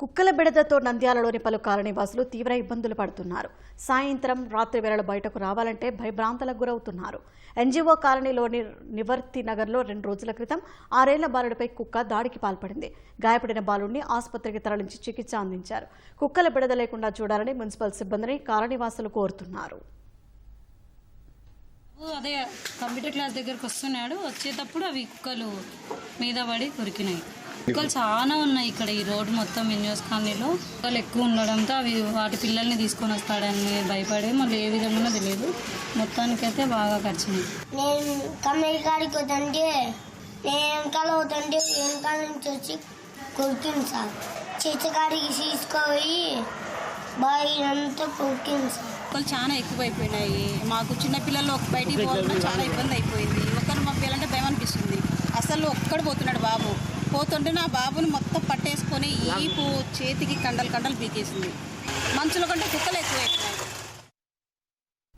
కుక్కల బెడదతో నంద్యాలలోని పలు కాలనీవాసులు తీవ్ర ఇబ్బందులు పడుతున్నారు. సాయంత్రం రాత్రి వేళ బయటకు రావాలంటే భయభ్రాంతలకు గురవుతున్నారు. ఎన్జీఓ కాలనీలోని నివర్తి నగర్లో రెండు రోజుల క్రితం ఆరేళ్ళ బాలుడిపై కుక్క దాడికి పాల్పడింది. గాయపడిన బాలుడిని ఆసుపత్రికి తరలించి చికిత్స అందించారు. కుక్కల బెడద లేకుండా చూడాలని మున్సిపల్ సిబ్బందిని కాలనీవాసులు కోరుతున్నారు. అదే కంప్యూటర్ క్లాస్ దగ్గరకు వస్తున్నాడు. వచ్చేటప్పుడు అవి కుక్కలు మీద పడి కొరికినాయి. కుక్కలు చాలా ఉన్నాయి ఇక్కడ ఈ రోడ్డు మొత్తం మిన్యూస్ కాలనీలో. కుక్కలు ఎక్కువ ఉండడంతో అవి వాటి పిల్లల్ని తీసుకొని వస్తాడని భయపడి మళ్ళీ ఏ విధంగా తెలియదు. మొత్తానికైతే బాగా ఖర్చున్నాయి. నేను కన్నయ్య కాడికి వద్దంటే నేను వెనకాల వద్దంటే వెనకాల నుంచి వచ్చి కొరికింది సార్. చేతకాడికి తీసుకుపోయి బాగా అంతా కొరికింది సార్. కుక్కలు చాలా ఎక్కువైపోయినాయి. మాకు చిన్న పిల్లలు ఒక బయటికి పోవాలన్నా చాలా ఇబ్బంది అయిపోయింది. ఒక్కరు పంపించాలంటే భయం అనిపిస్తుంది. అసలు ఒక్కడు పోతున్నాడు బాబు. పోతుంటే నా బాబుని మొత్తం పట్టేసుకొని ఈపు చేతికి కండలు కండలు పీకేసింది మనుషుల కంటే కుక్కలు ఎక్కువైపోయినాయి